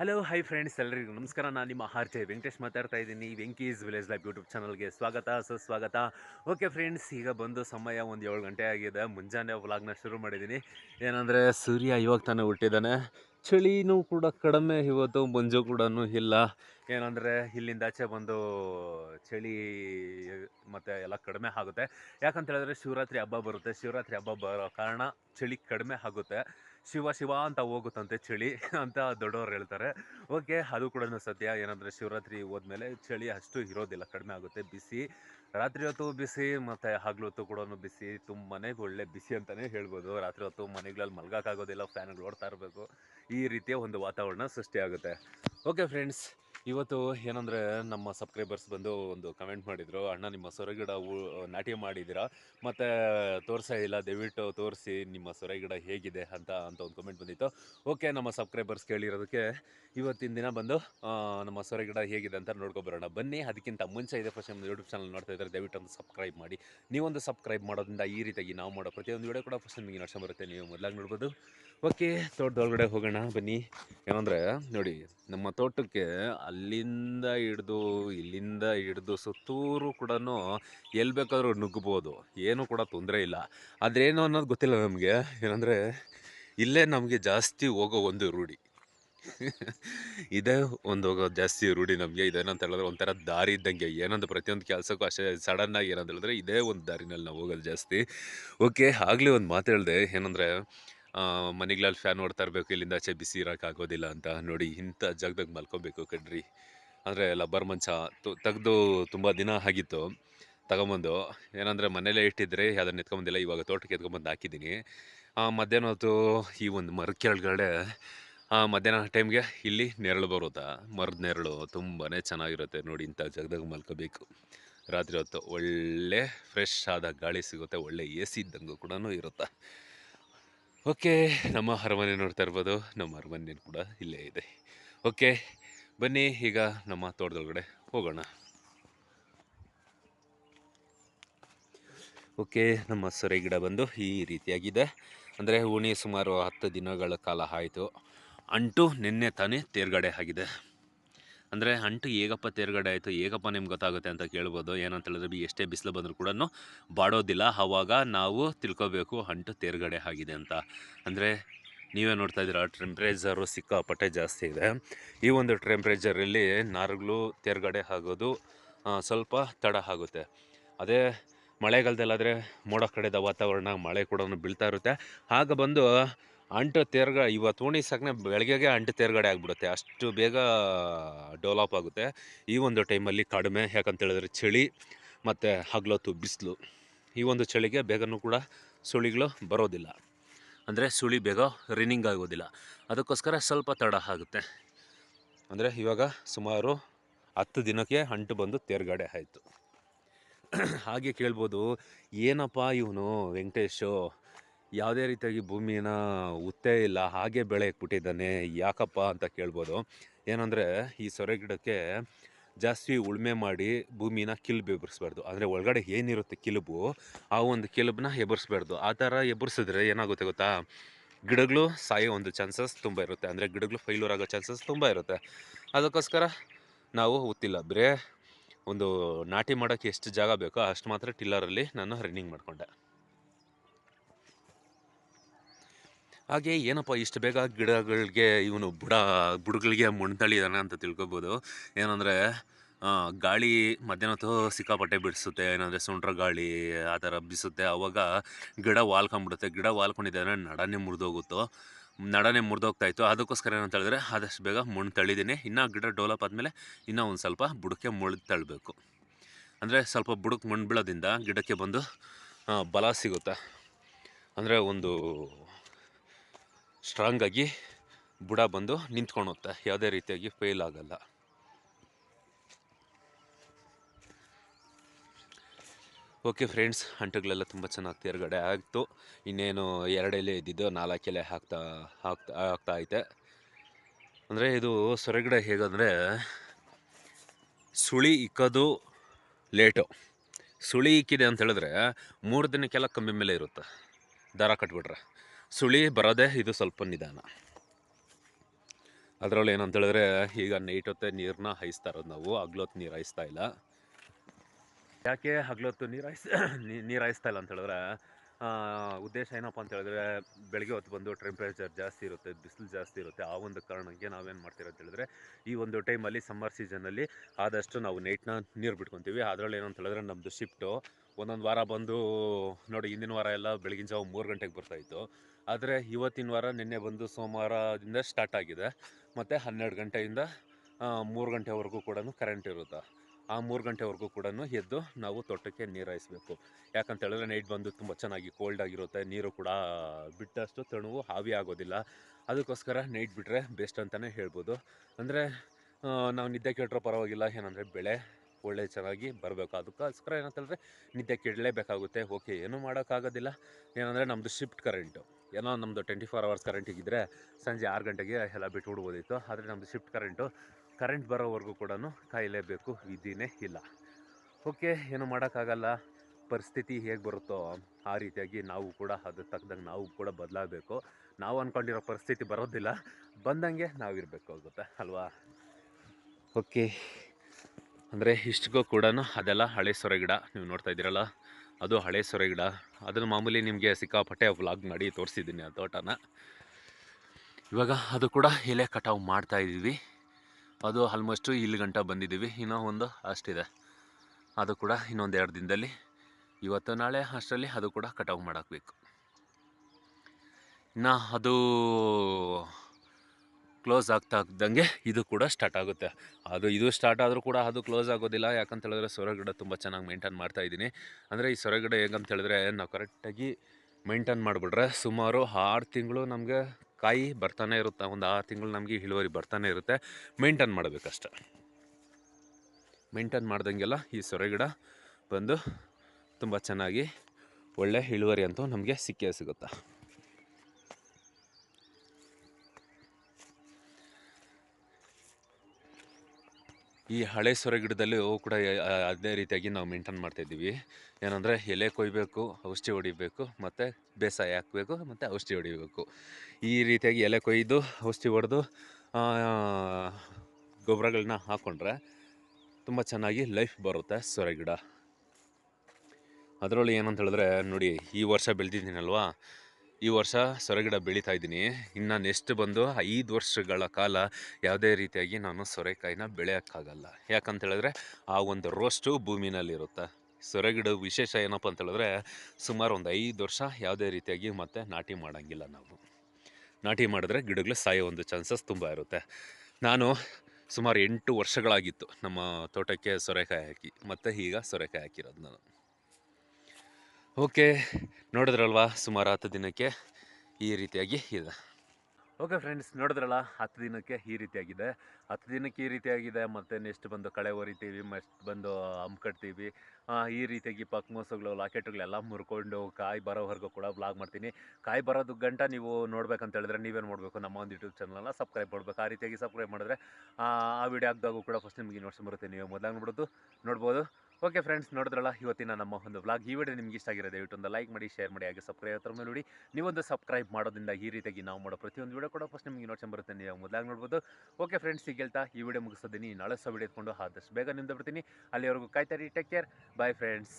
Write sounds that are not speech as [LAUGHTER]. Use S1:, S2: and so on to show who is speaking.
S1: Hello hi friends ಎಲ್ಲರಿಗೂ ನಮಸ್ಕಾರ. ನಾನು ನಿಮ್ಮ ಆರ್ಜೆ ವೆಂಕಟೇಶ್ ಮಾತಾಡ್ತಾ ಇದ್ದೀನಿ. ವೆಂಕೀಸ್ ವಿಲೇಜ್ ಲೈಫ್ ಯೂಟ್ಯೂಬ್ ಚಾನಲ್ಗೆ ಸ್ವಾಗತ ಸುಸ್ವಾಗತ ಓಕೆ ಫ್ರೆಂಡ್ಸ್ ಈಗ ಬಂದು ಸಮಯ ಒಂದು ಏಳು ಗಂಟೆ ಆಗಿದೆ. ಮುಂಜಾನೆ ವ್ಲಾಗ್ನ ಶುರು ಮಾಡಿದ್ದೀನಿ. ಏನಂದರೆ, ಸೂರ್ಯ ಇವಾಗ ತಾನೇ ಹುಟ್ಟಿದ್ದಾನೆ ಚಳಿನೂ ಕೂಡ ಕಡಿಮೆ ಇವತ್ತು, ಮಂಜು ಕೂಡ ಇಲ್ಲ. ಏನಂದರೆ, ಇಲ್ಲಿಂದ ಆಚೆ ಬಂದು ಚಳಿ ಮತ್ತು ಎಲ್ಲ ಕಡಿಮೆ ಆಗುತ್ತೆ. ಯಾಕಂತ ಹೇಳಿದ್ರೆ, ಶಿವರಾತ್ರಿ ಹಬ್ಬ ಬರುತ್ತೆ. ಶಿವರಾತ್ರಿ ಹಬ್ಬ ಬರೋ ಕಾರಣ ಚಳಿ ಕಡಿಮೆ ಆಗುತ್ತೆ. ಶಿವ ಶಿವ ಅಂತ ಹೋಗುತ್ತಂತೆ ಚಳಿ [LAUGHS] ಅಂತ ದೊಡ್ಡವ್ರು ಹೇಳ್ತಾರೆ. ಓಕೆ ಅದು ಕೂಡ ಸತ್ಯ ಏನಂದರೆ ಶಿವರಾತ್ರಿ ಹೋದ್ಮೇಲೆ ಚಳಿ ಅಷ್ಟು ಇರೋದಿಲ್ಲ, ಕಡಿಮೆ ಆಗುತ್ತೆ. ಬಿಸಿ, ರಾತ್ರಿ ಹೊತ್ತು ಬಿಸಿ ಮತ್ತು ಹಗಲು ಹೊತ್ತು ಕೂಡ ಬಿಸಿ ತುಂಬಾ ಒಳ್ಳೆ ಬಿಸಿ ಅಂತಲೇ ಹೇಳ್ಬೋದು. ರಾತ್ರಿ ಹೊತ್ತು ಮನೆಗಳಲ್ಲಿ ಮಲ್ಗೋಕ್ಕಾಗೋದಿಲ್ಲ ಫ್ಯಾನ್ಗಳು ಓಡ್ತಾ ಇರಬೇಕು. ಈ ರೀತಿಯ ಒಂದು ವಾತಾವರಣ ಸೃಷ್ಟಿಯಾಗುತ್ತೆ ಓಕೆ ಫ್ರೆಂಡ್ಸ್ ಇವತ್ತು ಏನಂದರೆ ನಮ್ಮ ಸಬ್ಸ್ಕ್ರೈಬರ್ಸ್ ಬಂದು ಒಂದು ಕಮೆಂಟ್ ಮಾಡಿದರು, ಅಣ್ಣ, ನಿಮ್ಮ ಸೊರಗಿಡ ಉ- ನಾಟಿ ಮಾಡಿದ್ದೀರಾ? ಮತ್ತು ತೋರಿಸೇ ಇಲ್ಲ, ದಯವಿಟ್ಟು ತೋರಿಸಿ, ನಿಮ್ಮ ಸೊರಗಿಡ ಹೇಗಿದೆ ಅಂತ ಅಂತ ಒಂದು ಕಮೆಂಟ್ ಬಂದಿತ್ತು. ಓಕೆ ನಮ್ಮ ಸಬ್ಸ್ಕ್ರೈಬರ್ಸ್ ಕೇಳಿರೋದಕ್ಕೆ ಇವತ್ತಿನ ದಿನ ಬಂದು ನಮ್ಮ ಸೊರಗಿಡ ಹೇಗಿದೆ ಅಂತ ನೋಡ್ಕೊಬರೋಣ. ಬನ್ನಿ, ಅದಕ್ಕಿಂತ ಮುಂಚೆ ಇದೆ ಫಸ್ಟ್ ನಮ್ಮ ಯೂಟ್ಯೂಬ್ ಚಾನಲ್ ನೋಡ್ತಾ ಇದ್ದಾರೆ ದಯವಿಟ್ಟು ಒಂದು ಸಬ್ಸ್ಕ್ರೈಬ್ ಮಾಡಿ. ನೀವೊಂದು ಸಬ್ಸ್ಕ್ರೈಬ್ ಮಾಡೋದ್ರಿಂದ ಈ ರೀತಿಯಾಗಿ ನಾವು ಮಾಡೋ ಪ್ರತಿಯೊಂದು ವಿಡಿಯೋ ಕೂಡ ಫಸ್ಟ್ ನಿಮಗೆ ನಡ್ಸ್ಕೊಂಡ್ ಬರುತ್ತೆ. ನೀವು ಮೊದಲಾಗಿ ನೋಡ್ಬೋದು. ಓಕೆ, ತೋಟದೊಳಗಡೆ ಹೋಗೋಣ, ಬನ್ನಿ. ಏನಂದರೆ ನೋಡಿ, ನಮ್ಮ ತೋಟಕ್ಕೆ ಅಲ್ಲಿಂದ ಹಿಡ್ದು, ಇಲ್ಲಿಂದ ಹಿಡ್ದು ಸುತ್ತೂರು ಕೂಡ ಎಲ್ಲಿ ಬೇಕಾದ್ರೂ ನುಗ್ಗ್ಬೋದು ಏನೂ ಕೂಡ ತೊಂದರೆ ಇಲ್ಲ. ಅದೇನು ಅನ್ನೋದು ಗೊತ್ತಿಲ್ಲ ನಮಗೆ. ಏನಂದರೆ, ಇಲ್ಲೇ ನಮಗೆ ಜಾಸ್ತಿ ಹೋಗೋ ಒಂದು ರೂಢಿ. ಇದೇ ಒಂದು ಹೋಗೋ ಜಾಸ್ತಿ ರೂಢಿ ನಮಗೆ. ಇದೇನಂತ ಹೇಳಿದ್ರೆ, ಒಂಥರ ದಾರಿ ಇದ್ದಂಗೆ. ಏನಂತ ಪ್ರತಿಯೊಂದು ಕೆಲಸಕ್ಕೂ ಅಷ್ಟೇ ಸಡನ್ನಾಗಿ ಏನಂತ ಹೇಳಿದ್ರೆ, ಇದೇ ಒಂದು ದಾರಿನಲ್ಲಿ ನಾವು ಹೋಗೋದು ಜಾಸ್ತಿ. ಓಕೆ, ಆಗಲೇ ಒಂದು ಮಾತು ಹೇಳಿದೆ. ಏನಂದರೆ ಮನೆಗಳಲ್ಲಿ ಫ್ಯಾನ್ ಓಡ್ತಾ ಇರಬೇಕು, ಇಲ್ಲಿಂದ ಆಚೆ ಬಿಸಿ ಇರೋಕ್ಕಾಗೋದಿಲ್ಲ ಅಂತ ನೋಡಿ ಇಂಥ ಜಾಗದಾಗ ಮಲ್ಕೊಬೇಕು ಕಣ್ರಿ. ಅಂದರೆ ಲಬ್ಬರ್ ಮಂಚ ತೆಗೆದು ತುಂಬ ದಿನ ಆಗಿತ್ತು. ತಗೊಂಬಂದು, ಏನಂದರೆ ಮನೇಲೇ ಇಟ್ಟಿದ್ರೆ ಅದನ್ನು ಎತ್ಕೊಂಬಂದಿಲ್ಲ, ಇವಾಗ ತೋಟಕ್ಕೆ ಎತ್ಕೊಂಬಂದು ಹಾಕಿದ್ದೀನಿ. ಮಧ್ಯಾಹ್ನ ಹೊತ್ತು ಈ ಒಂದು ಮರ ಕೆಳಗಡೆ ಮಧ್ಯಾಹ್ನ ಟೈಮ್ಗೆ ಇಲ್ಲಿ ನೆರಳು ಬರುತ್ತಾ? ಮರದ ನೆರಳು ತುಂಬಾ ಚೆನ್ನಾಗಿರುತ್ತೆ ನೋಡಿ ಇಂಥ ಜಾಗದಾಗ ಮಲ್ಕೋಬೇಕು. ರಾತ್ರಿ ಹೊತ್ತು ಒಳ್ಳೆ ಫ್ರೆಶ್ ಆದ ಗಾಳಿ ಸಿಗುತ್ತೆ, ಒಳ್ಳೆ ಎ ಸಿ ಇದ್ದಂಗೂ ಕೂಡ ಇರುತ್ತೆ? ಓಕೆ, ನಮ್ಮ ಅರಮನೆ ನೋಡ್ತಾ ಇರ್ಬೋದು, ನಮ್ಮ ಅರಮನೆ ಕೂಡ ಇಲ್ಲೇ ಇದೆ. ಓಕೆ, ಬನ್ನಿ, ಈಗ ನಮ್ಮ ತೋಟದೊಳಗಡೆ ಹೋಗೋಣ. ಓಕೆ, ನಮ್ಮ ಸೊರೆ ಗಿಡ ಬಂದು ಈ ರೀತಿಯಾಗಿದೆ. ಅಂದರೆ ಉಣಿ ಸುಮಾರು ಹತ್ತು ದಿನಗಳ ಕಾಲ ಆಯಿತು. ಅಂಟು ನಿನ್ನೆ ತಾನೇ ತೇರ್ಗಡೆ ಆಗಿದೆ. ಅಂದರೆ ಅಂಟು ಹೇಗಪ್ಪ ತೇರ್ಗಡೆ ಆಯಿತು ಹೇಗಪ್ಪ ನಿಮ್ಗೆ ಗೊತ್ತಾಗುತ್ತೆ ಅಂತ ಕೇಳ್ಬೋದು. ಏನಂತ ಹೇಳಿದ್ರೆ ಎಷ್ಟೇ ಬಿಸಿಲು ಬಂದರೂ ಕೂಡ ಬಾಡೋದಿಲ್ಲ. ಆವಾಗ ನಾವು ತಿಳ್ಕೊಬೇಕು ಅಂಟು ತೇರ್ಗಡೆ ಆಗಿದೆ ಅಂತ. ಅಂದರೆ ನೀವೇ ನೋಡ್ತಾ ಇದ್ದೀರಾ ಟೆಂಪ್ರೇಚರು ಸಿಕ್ಕಾಪಟ್ಟೆ ಜಾಸ್ತಿ ಇದೆ. ಈ ಒಂದು ಟೆಂಪ್ರೇಚರಲ್ಲಿ ನಾರುಗಳು ತೇರ್ಗಡೆ ಆಗೋದು ಸ್ವಲ್ಪ ತಡ ಆಗುತ್ತೆ. ಅದೇ ಮಳೆಗಾಲದಲ್ಲಾದರೆ ಮೋಡ ಕಡೆದ ವಾತಾವರಣ, ಮಳೆ ಕೂಡ ಬೀಳ್ತಾ ಇರುತ್ತೆ. ಆಗ ಬಂದು ಅಂಟು ತೇರ್ಗ, ಇವತ್ತು ಉಣಿ ಸಾಕನೆ ಬೆಳಗ್ಗೆಗೆ ಅಂಟು ತೇರ್ಗಡೆ ಆಗಿಬಿಡುತ್ತೆ. ಅಷ್ಟು ಬೇಗ ಡೆವಲಪ್ ಆಗುತ್ತೆ. ಈ ಒಂದು ಟೈಮಲ್ಲಿ ಕಡಿಮೆ, ಯಾಕಂತ ಹೇಳಿದ್ರೆ ಚಳಿ ಮತ್ತು ಹಗಲೊತ್ತು, ಬಿಸಿಲು. ಈ ಒಂದು ಚಳಿಗೆ ಬೇಗನೂ ಕೂಡ ಸುಳಿಗಳು ಬರೋದಿಲ್ಲ. ಅಂದರೆ ಸುಳಿ ಬೇಗ ರಿನಿಂಗ್ ಆಗೋದಿಲ್ಲ. ಅದಕ್ಕೋಸ್ಕರ ಸ್ವಲ್ಪ ತಡ ಆಗುತ್ತೆ. ಅಂದರೆ ಇವಾಗ ಸುಮಾರು ಹತ್ತು ದಿನಕ್ಕೆ ಅಂಟು ಬಂದು ತೇರ್ಗಡೆ ಆಯಿತು. [CLEARS THROAT] ಹಾಗೆ ಕೇಳ್ಬೋದು, ಏನಪ್ಪ ಇವನು ವೆಂಕಟೇಶು? ಯಾವುದೇ ರೀತಿಯಾಗಿ ಭೂಮಿನ ಉತ್ತೇ ಇಲ್ಲ, ಹಾಗೆ ಬೆಳೆ ಬಿಟ್ಟಿದ್ದಾನೆ ಯಾಕಪ್ಪ ಅಂತ ಕೇಳ್ಬೋದು. ಏನಂದರೆ, ಈ ಸೊರೆ ಗಿಡಕ್ಕೆ ಜಾಸ್ತಿ ಉಳುಮೆ ಮಾಡಿ ಭೂಮಿನ ಕಿಲ್ ಎಬ್ಬರಿಸ್ಬಾರ್ದು ಅಂದರೆ ಒಳಗಡೆ ಏನಿರುತ್ತೆ ಕಿಲುಬು, ಆ ಒಂದು ಕಿಲುಬನ್ನ ಎಬ್ಬರಿಸ್ಬಾರ್ದು ಆ ಥರ ಎಬ್ಬರಿಸಿದ್ರೆ ಏನಾಗುತ್ತೆ ಗೊತ್ತಾ? ಗಿಡಗಳು ಸಾಯೋ ಒಂದು ಚಾನ್ಸಸ್ ತುಂಬ ಇರುತ್ತೆ. ಅಂದರೆ ಗಿಡಗಳು ಫೈಲೂರ್ ಆಗೋ ಚಾನ್ಸಸ್ ತುಂಬ ಇರುತ್ತೆ. ಅದಕ್ಕೋಸ್ಕರ ನಾವು ಉತ್ತಿಲ್ಲ ಬರೇ ಒಂದು ನಾಟಿ ಮಾಡೋಕ್ಕೆ ಎಷ್ಟು ಜಾಗ ಬೇಕೋ ಅಷ್ಟು ಮಾತ್ರ ಟಿಲ್ಲರಲ್ಲಿ ನಾನು ರನ್ನಿಂಗ್ ಮಾಡಿಕೊಂಡೆ. ಹಾಗೆ ಏನಪ್ಪ ಇಷ್ಟು ಬೇಗ ಗಿಡಗಳಿಗೆ ಇವನು ಬುಡ, ಬುಡಗಳಿಗೆ ಮಣ್ಣು ತಳಿದಾನೆ ಅಂತ ತಿಳ್ಕೊಬೋದು. ಏನಂದರೆ ಗಾಳಿ ಮಧ್ಯಾಹ್ನ ಹೊತ್ತು ಸಿಕ್ಕಾಪಟ್ಟೆ ಬಿಡಿಸುತ್ತೆ. ಏನಂದರೆ ಸುಂಟ್ರ ಗಾಳಿ ಆ ಥರ ಬೀಸುತ್ತೆ ಆವಾಗ ಗಿಡ ವಾಲ್ಕೊಂಬಿಡುತ್ತೆ ಗಿಡ ವಾಲ್ಕೊಂಡಿದ್ದಾನೆ ನಡನೆ ಮುರಿದೋಗುತ್ತೋ. ನಡನೆ ಮುರಿದೋಗ್ತಾ ಇತ್ತು. ಅದಕ್ಕೋಸ್ಕರ ಏನಂತ ಹೇಳಿದ್ರೆ, ಆದಷ್ಟು ಬೇಗ ಮಣ್ಣು ತಳಿದ್ದೀನಿ ಇನ್ನೂ ಗಿಡ ಡೆವಲಪ್ ಆದಮೇಲೆ ಇನ್ನೂ ಒಂದು ಸ್ವಲ್ಪ ಬುಡಕ್ಕೆ ಮುಳ್ಳು ತಳ್ಳಬೇಕು ಅಂದರೆ ಸ್ವಲ್ಪ ಬುಡಕ್ಕೆ ಮಣ್ಣು ಬೀಳೋದ್ರಿಂದ ಗಿಡಕ್ಕೆ ಬಂದು ಬಲ ಸಿಗುತ್ತೆ. ಅಂದರೆ ಒಂದು ಸ್ಟ್ರಾಂಗಾಗಿ ಬುಡ ಬಂದು ನಿಂತ್ಕೊಂಡು ಹೋಗ್ತಾ ಯಾವುದೇ ರೀತಿಯಾಗಿ ಫೇಲ್ ಆಗಲ್ಲ. ಓಕೆ ಫ್ರೆಂಡ್ಸ್ ಅಂಟುಗಳೆಲ್ಲ ತುಂಬ ಚೆನ್ನಾಗಿ ತೇರ್ಗಡೆ ಆಗ್ತು ಇನ್ನೇನು ಎರಡೆಲೆ ಇದ್ದಿದ್ದು ನಾಲ್ಕು ಎಲೆ ಹಾಕ್ತಾ ಹಾಕ್ತಾ ಆಗ್ತಾ ಐತೆ. ಅಂದರೆ ಇದು ಸೊರಗಿಡ ಹೇಗಂದರೆ, ಸುಳಿ ಇಕ್ಕೋದು ಲೇಟು ಸುಳಿ ಇಕ್ಕಿದೆ ಅಂತ ಹೇಳಿದ್ರೆ ಮೂರು ದಿನಕ್ಕೆಲ್ಲ ಕಮ್ಮಿ ಮೇಲೆ ಇರುತ್ತೆ. ದಾರ ಕಟ್ಬಿಟ್ರೆ. ಸುಳಿ ಬರೋದೆ ಇದು ಸ್ವಲ್ಪ ನಿಧಾನ. ಅದರಲ್ಲಿ ಏನಂತ ಹೇಳಿದ್ರೆ, ಈಗ ನೈಟ್ ಹೊತ್ತೆ ನೀರನ್ನ ಹಾಯಿಸ್ತಾ ಇರೋದು ನಾವು. ಹಗ್ಲೊತ್ತು ನೀರು ಹಾಯಿಸ್ತಾ ಇಲ್ಲ. ಯಾಕೆ ಹಗ್ಲೊತ್ತು ನೀರು ಹಾಯಿಸ್ ನೀರು ಹಾಯಿಸ್ತಾ ಇಲ್ಲ ಅಂತ ಹೇಳಿದ್ರೆ ಉದ್ದೇಶ ಏನಪ್ಪ ಅಂತ ಹೇಳಿದ್ರೆ, ಬೆಳಗ್ಗೆ ಹೊತ್ತು ಬಂದು ಟೆಂಪ್ರೇಚರ್ ಜಾಸ್ತಿ ಇರುತ್ತೆ, ಬಿಸಿಲು ಜಾಸ್ತಿ ಇರುತ್ತೆ. ಆ ಒಂದು ಕಾರಣಕ್ಕೆ ನಾವೇನು ಮಾಡ್ತೀವಿ ಅಂತ ಹೇಳಿದ್ರೆ, ಈ ಒಂದು ಟೈಮಲ್ಲಿ ಸಮ್ಮರ್ ಸೀಸನಲ್ಲಿ ಆದಷ್ಟು ನಾವು ನೈಟ್ನ ನೀರು ಬಿಟ್ಕೊತೀವಿ. ಅದರಲ್ಲಿ ಏನಂತ ಹೇಳಿದ್ರೆ ನಮ್ಮದು ಶಿಫ್ಟು ಒಂದೊಂದು ವಾರ ಬಂದು ನೋಡಿ, ಹಿಂದಿನ ವಾರ ಎಲ್ಲ ಬೆಳಗಿನ ಜಾವ ಮೂರು ಗಂಟೆಗೆ ಬರ್ತಾಯಿತ್ತು ಆದರೆ ಇವತ್ತಿನ ವಾರ ನಿನ್ನೆ ಬಂದು ಸೋಮವಾರದಿಂದ ಸ್ಟಾರ್ಟ್ ಆಗಿದೆ. ಮತ್ತು ಹನ್ನೆರಡು ಗಂಟೆಯಿಂದ ಮೂರು ಗಂಟೆವರೆಗೂ ಕೂಡ ಕರೆಂಟ್ ಇರುತ್ತೆ? ಆ ಮೂರು ಗಂಟೆವರೆಗೂ ಕೂಡ ಎದ್ದು ನಾವು ತೋಟಕ್ಕೆ ನೀರು ಹಾಯಿಸ್ಬೇಕು. ಯಾಕಂತ ಹೇಳಿದ್ರೆ ನೈಟ್ ಬಂದು ತುಂಬ ಚೆನ್ನಾಗಿ ಕೋಲ್ಡ್ ಆಗಿರುತ್ತೆ. ನೀರು ಕೂಡ ಬಿಟ್ಟಷ್ಟು ತಣುವು ಹಾವಿ ಆಗೋದಿಲ್ಲ. ಅದಕ್ಕೋಸ್ಕರ ನೈಟ್ ಬಿಟ್ಟರೆ ಬೆಸ್ಟ್ ಅಂತಲೇ ಹೇಳ್ಬೋದು. ಅಂದರೆ ನಾವು ನಿದ್ದೆ ಕೇಳಿರೋ ಪರವಾಗಿಲ್ಲ. ಏನಂದರೆ ಬೆಳೆ ಒಳ್ಳೆ ಚೆನ್ನಾಗಿ ಬರಬೇಕು. ಅದಕ್ಕೋಸ್ಕರ ಏನಂತಂದರೆ ನಿದ್ದೆ ಕೆಡಲೇಬೇಕಾಗುತ್ತೆ. ಓಕೆ, ಏನೂ ಮಾಡೋಕ್ಕಾಗೋದಿಲ್ಲ. ಏನಂದರೆ ನಮ್ಮದು ಶಿಫ್ಟ್ ಕರೆಂಟು. ಏನೋ ನಮ್ಮದು ಟ್ವೆಂಟಿ ಫೋರ್ ಅವರ್ಸ್ ಇದ್ದರೆ, ಸಂಜೆ ಆರು ಗಂಟೆಗೆ ಎಲ್ಲ ಬಿಟ್ಟು ಬಿಡ್ಬೋದಿತ್ತು ಆದರೆ ನಮ್ಮದು ಶಿಫ್ಟ್ ಕರೆಂಟು, ಕರೆಂಟ್ ಬರೋವರೆಗೂ ಕೂಡ ಕಾಯಲೇಬೇಕು. ಇದ್ದೀನೇ ಇಲ್ಲ. ಓಕೆ, ಏನು ಮಾಡೋಕ್ಕಾಗಲ್ಲ. ಪರಿಸ್ಥಿತಿ ಹೇಗೆ ಬರುತ್ತೋ ಆ ರೀತಿಯಾಗಿ ನಾವು ಕೂಡ ಅದು ತಕ್ಕದಂಗೆ ನಾವು ಕೂಡ ಬದಲಾಗಬೇಕು. ನಾವು ಅಂದ್ಕೊಂಡಿರೋ ಪರಿಸ್ಥಿತಿ ಬರೋದಿಲ್ಲ. ಬಂದಂಗೆ ನಾವಿರಬೇಕಾಗುತ್ತೆ. ಅಲ್ವಾ? ಓಕೆ. ಅಂದರೆ ಇಷ್ಟಿಗೂ ಕೂಡ ಅದೆಲ್ಲ ಹಳೆ ಸೊರೆ ಗಿಡ ನೀವು ನೋಡ್ತಾ ಇದ್ದೀರಲ್ಲ? ಅದು ಹಳೆ ಸೊರೆ ಗಿಡ. ಅದನ್ನು ಮಾಮೂಲಿ ನಿಮಗೆ ಸಿಕ್ಕಾಪಟ್ಟೆ ವ್ಲಾಗ್ ಮಾಡಿ ತೋರಿಸಿದ್ದೀನಿ ಆ ತೋಟನ. ಇವಾಗ ಅದು ಕೂಡ ಎಲೆ ಕಟಾವು ಮಾಡ್ತಾ ಇದ್ದೀವಿ. ಅದು ಆಲ್ಮೋಸ್ಟು ಇಲ್ಲಿ ಗಂಟ ಬಂದಿದ್ದೀವಿ. ಇನ್ನೂ ಒಂದು ಅಷ್ಟಿದೆ. ಅದು ಕೂಡ ಇನ್ನೊಂದು ಎರಡು ದಿನದಲ್ಲಿ. ಇವತ್ತು ನಾಳೆ ಅಷ್ಟರಲ್ಲಿ ಅದು ಕೂಡ ಕಟಾವು ಮಾಡಾಕಬೇಕು. ಇನ್ನು ಅದು ಕ್ಲೋಸ್ ಆಗ್ತಾ ಆಗ್ದಂಗೆ ಇದು ಕೂಡ ಸ್ಟಾರ್ಟ್ ಆಗುತ್ತೆ. ಅದು ಇದು ಸ್ಟಾರ್ಟ್ ಆದರೂ ಕೂಡ ಅದು ಕ್ಲೋಸ್ ಆಗೋದಿಲ್ಲ. ಯಾಕಂತ ಹೇಳಿದ್ರೆ ಸೊರಗಿಡ ತುಂಬ ಚೆನ್ನಾಗಿ ಮೇಂಟೈನ್ ಮಾಡ್ತಾ ಇದ್ದೀನಿ. ಅಂದರೆ ಈ ಸೊರಗಿಡ ಹೇಗಂತ ಹೇಳಿದ್ರೆ ನಾವು ಕರೆಕ್ಟಾಗಿ ಮೇಂಟೈನ್ ಮಾಡಿಬಿಟ್ರೆ ಸುಮಾರು ಆರು ತಿಂಗಳು ನಮಗೆ ಕಾಯಿ ಬರ್ತಾನೆ ಇರುತ್ತೆ. ಒಂದು ಆರು ತಿಂಗಳು ನಮಗೆ ಇಳುವರಿ ಬರ್ತಾನೆ ಇರುತ್ತೆ. ಮೇಂಟೈನ್ ಮಾಡಬೇಕಷ್ಟೆ. ಮೇಂಟೈನ್ ಮಾಡ್ದಂಗೆಲ್ಲ ಈ ಸೊರೆಗಿಡ ಬಂದು ತುಂಬ ಚೆನ್ನಾಗಿ ಒಳ್ಳೆ ಇಳುವರಿ ಅಂತೂ ನಮಗೆ ಸಿಕ್ಕೇ ಸಿಗುತ್ತೆ. ಈ ಹಳೆ ಸೊರೆಗಿಡದಲ್ಲಿ ಕೂಡ ಅದೇ ರೀತಿಯಾಗಿ ನಾವು ಮೇಂಟೈನ್ ಮಾಡ್ತಾಯಿದ್ದೀವಿ ಏನಂದರೆ ಎಲೆ ಕೊಯ್ಬೇಕು, ಔಷಧಿ ಹೊಡಿಬೇಕು, ಮತ್ತು ಬೇಸಾಯ ಹಾಕಬೇಕು, ಮತ್ತು ಔಷಧಿ ಹೊಡಿಬೇಕು. ಈ ರೀತಿಯಾಗಿ ಎಲೆ ಕೊಯ್ದು, ಔಷಧಿ ಹೊಡೆದು ಗೊಬ್ಬರಗಳನ್ನ ಹಾಕ್ಕೊಂಡ್ರೆ ತುಂಬ ಚೆನ್ನಾಗಿ ಲೈಫ್ ಬರುತ್ತೆ ಸೊರೆಗಿಡ. ಅದರಲ್ಲಿ ಏನಂತ ಹೇಳಿದ್ರೆ, ನೋಡಿ, ಈ ವರ್ಷ ಬೆಳೆದಿದ್ದೀನಲ್ವಾ? ಈ ವರ್ಷ ಸೊರೆಗಿಡ ಬೆಳೀತಾ ಇದ್ದೀನಿ. ಇನ್ನು ನೆಕ್ಸ್ಟ್ ಬಂದು ಐದು ವರ್ಷಗಳ ಕಾಲ ಯಾವುದೇ ರೀತಿಯಾಗಿ ನಾನು ಸೊರೆಕಾಯಿನ ಬೆಳೆಯೋಕ್ಕಾಗಲ್ಲ. ಯಾಕಂತ ಹೇಳಿದ್ರೆ ಆ ಒಂದು ರೋಸ್ಟು ಭೂಮಿನಲ್ಲಿರುತ್ತೆ. ಸೊರೆಗಿಡ ವಿಶೇಷ ಏನಪ್ಪ ಅಂತ ಹೇಳಿದ್ರೆ ಸುಮಾರು ಒಂದು ಐದು ವರ್ಷ ಯಾವುದೇ ರೀತಿಯಾಗಿ ಮತ್ತೆ ನಾಟಿ ಮಾಡೋಂಗಿಲ್ಲ ನಾವು. ನಾಟಿ ಮಾಡಿದ್ರೆ ಗಿಡಗಳು ಸಾಯೋ ಒಂದು ಚಾನ್ಸಸ್ ತುಂಬ ಇರುತ್ತೆ. ನಾನು ಸುಮಾರು ಎಂಟು ವರ್ಷಗಳಾಗಿತ್ತು ನಮ್ಮ ತೋಟಕ್ಕೆ ಸೊರೆಕಾಯಿ ಹಾಕಿ. ಮತ್ತು ಈಗ ಸೊರೆಕಾಯಿ ಹಾಕಿರೋದು ನಾನು. ಓಕೆ, ನೋಡಿದ್ರಲ್ವಾ ಸುಮಾರು ಹತ್ತು ದಿನಕ್ಕೆ ಈ ರೀತಿಯಾಗಿ ಇದೆ. ಓಕೆ ಫ್ರೆಂಡ್ಸ್, ನೋಡಿದ್ರಲ್ಲ ಹತ್ತು ದಿನಕ್ಕೆ ಈ ರೀತಿಯಾಗಿದೆ. ಹತ್ತು ದಿನಕ್ಕೆ ಈ ರೀತಿಯಾಗಿದೆ, ಮತ್ತು ನೆಕ್ಸ್ಟ್ ಬಂದು ಕಳೆ ಹೊರಿತೀವಿ ನೆಕ್ಸ್ಟ್ ಬಂದು ಹಂಪ್ ಕಟ್ತೀವಿ. ಈ ರೀತಿಯಾಗಿ ಪಕ್ಮೋಸಗಳು ಲಾಕೆಟ್ಗಳೆಲ್ಲ ಮುರ್ಕೊಂಡು ಕಾಯಿ ಬರೋವರೆಗೂ ಕೂಡ ಬ್ಲಾಗ್ ಮಾಡ್ತೀನಿ. ಕಾಯಿ ಬರೋದು ಗಂಟ ನೀವು ನೋಡ್ಬೇಕಂತ ಹೇಳಿದ್ರೆ ನೀವೇನು ಮಾಡಬೇಕು ನಮ್ಮ ಒಂದು ಯೂಟ್ಯೂಬ್ ಚಾನಲ್ನ ಸಬ್ಸ್ಕ್ರೈಬ್ ಮಾಡಬೇಕು. ಆ ರೀತಿಯಾಗಿ ಸಬ್ಸ್ಕ್ರೈಬ್ ಮಾಡಿದ್ರೆ, ಆ ವಿಡಿಯೋ ಹಾಕಿದಾಗೂ ಕೂಡ ಫಸ್ಟ್ ನಿಮಗೆ ನೋಟ್ಸ್ ಬರುತ್ತೆ. ನೀವು ಮೊದಲಾಗಿ ನೋಡ್ಬೋದು ನೋಡ್ಬೋದು. ಓಕೆ ಫ್ರೆಂಡ್ಸ್ ನೋಡಿದ್ರಲ್ಲ, ಇವತ್ತಿನ ನಮ್ಮ ಒಂದು ವ್ಲಾಗ್ ಈ ವಿಡಿಯೋ ನಿಮ್ಗೆ ಇಷ್ಟ ಆಗಿರೋ ದಯವಿಟ್ಟು ಒಂದು ಲೈಕ್ ಮಾಡಿ ಶೇರ್ ಮಾಡಿ, ಹಾಗೆ ಸಬ್ಸ್ಕ್ರೈಬ್ ಹತ್ರ ಮೇಲೆ ನೋಡಿ. ನೀವೊಂದು ಸಬ್ಸ್ಕ್ರೈಬ್ ಮಾಡೋದ್ರಿಂದ ಈ ರೀತಿಯಾಗಿ ನಾವು ಮಾಡೋ ಪ್ರತಿಯೊಂದು ವಿಡಿಯೋ ಕೂಡ ಫಸ್ಟ್ ನಿಮಗೆ ನೋಟ್ಸ್ ಬರುತ್ತೆ. ನೀವು ಮೊದಲಾಗಿ ನೋಡ್ಬೋದು. ಓಕೆ ಫ್ರೆಂಡ್ಸ್ ಈಗ ಹೇಳ್ತಾ, ಈ ವಿಡಿಯೋ ಮುಗಿಸೋದಿನಿ ನಾಳೆ ಸಹ ವಿಡಿಯೋ ಎತ್ಕೊಂಡು ಆದಷ್ಟು ಬೇಗ ನಿಂದ ಬಿಡ್ತೀನಿ ಅಲ್ಲಿವರೆಗೂ ಕಾಯ್ತಾರಿ ಟೇಕ್ ಕೇರ್ ಬಾಯ್ ಫ್ರೆಂಡ್ಸ್